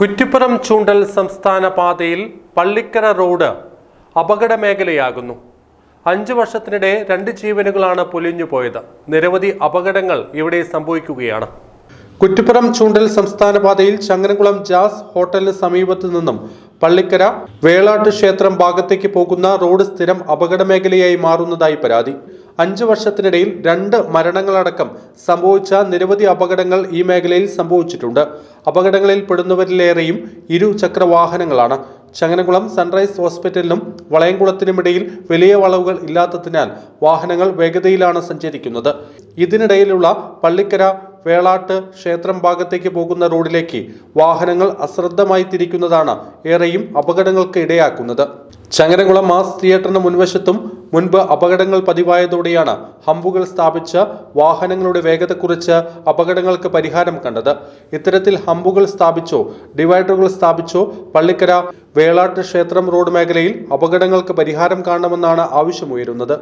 കുറ്റിപ്പുറം ചൂണ്ടൽ സംസ്ഥാന പാതയിൽ പള്ളിക്കര റോഡ് അപകട മേഖലയാകുന്നു അഞ്ചു വർഷത്തിനിടെ രണ്ട് ജീവനുകളാണ് പൊലിഞ്ഞു പോയത്. നിരവധി അപകടങ്ങൾ ഇവിടെ സംഭവിക്കുകയാണ്. കുറ്റിപ്പുറം ചൂണ്ടൽ സംസ്ഥാന പാതയിൽ ചങ്ങനകുളം ജാസ് ഹോട്ടലിന് സമീപത്തു നിന്നും പള്ളിക്കര വേളാട്ട് ക്ഷേത്രം ഭാഗത്തേക്ക് പോകുന്ന റോഡ് സ്ഥിരം അപകട മേഖലയായി മാറുന്നതായി പരാതി. അഞ്ചു വർഷത്തിനിടയിൽ രണ്ട് മരണങ്ങളടക്കം സംഭവിച്ച നിരവധി അപകടങ്ങൾ ഈ മേഖലയിൽ സംഭവിച്ചിട്ടുണ്ട്. അപകടങ്ങളിൽ പെടുന്നവരിലേറെയും ഇരുചക്ര വാഹനങ്ങളാണ് ചങ്ങനകുളം സൺറൈസ് ഹോസ്പിറ്റലിനും വളയംകുളത്തിനുമിടയിൽ വലിയ വളവുകൾ ഇല്ലാത്തതിനാൽ വാഹനങ്ങൾ വേഗതയിലാണ് സഞ്ചരിക്കുന്നത്. ഇതിനിടയിലുള്ള പള്ളിക്കര വേളാട്ട് ക്ഷേത്രം ഭാഗത്തേക്ക് പോകുന്ന റോഡിലേക്ക് വാഹനങ്ങൾ അശ്രദ്ധമായി തിരിക്കുന്നതാണ് ഏറെയും അപകടങ്ങൾക്ക് ഇടയാക്കുന്നത്. ചങ്ങരകുളം മാസ് തിയേറ്ററിന് മുൻവശത്തും മുൻപ് അപകടങ്ങൾ പതിവായതോടെയാണ് ഹമ്പുകൾ സ്ഥാപിച്ച് വാഹനങ്ങളുടെ വേഗത കുറിച്ച് അപകടങ്ങൾക്ക് പരിഹാരം കണ്ടത്. ഇത്തരത്തിൽ ഹമ്പുകൾ സ്ഥാപിച്ചോ ഡിവൈഡറുകൾ സ്ഥാപിച്ചോ പള്ളിക്കര വേളാട്ട് ക്ഷേത്രം റോഡ് മേഖലയിൽ അപകടങ്ങൾക്ക് പരിഹാരം കാണണമെന്നാണ് ആവശ്യമുയരുന്നത്.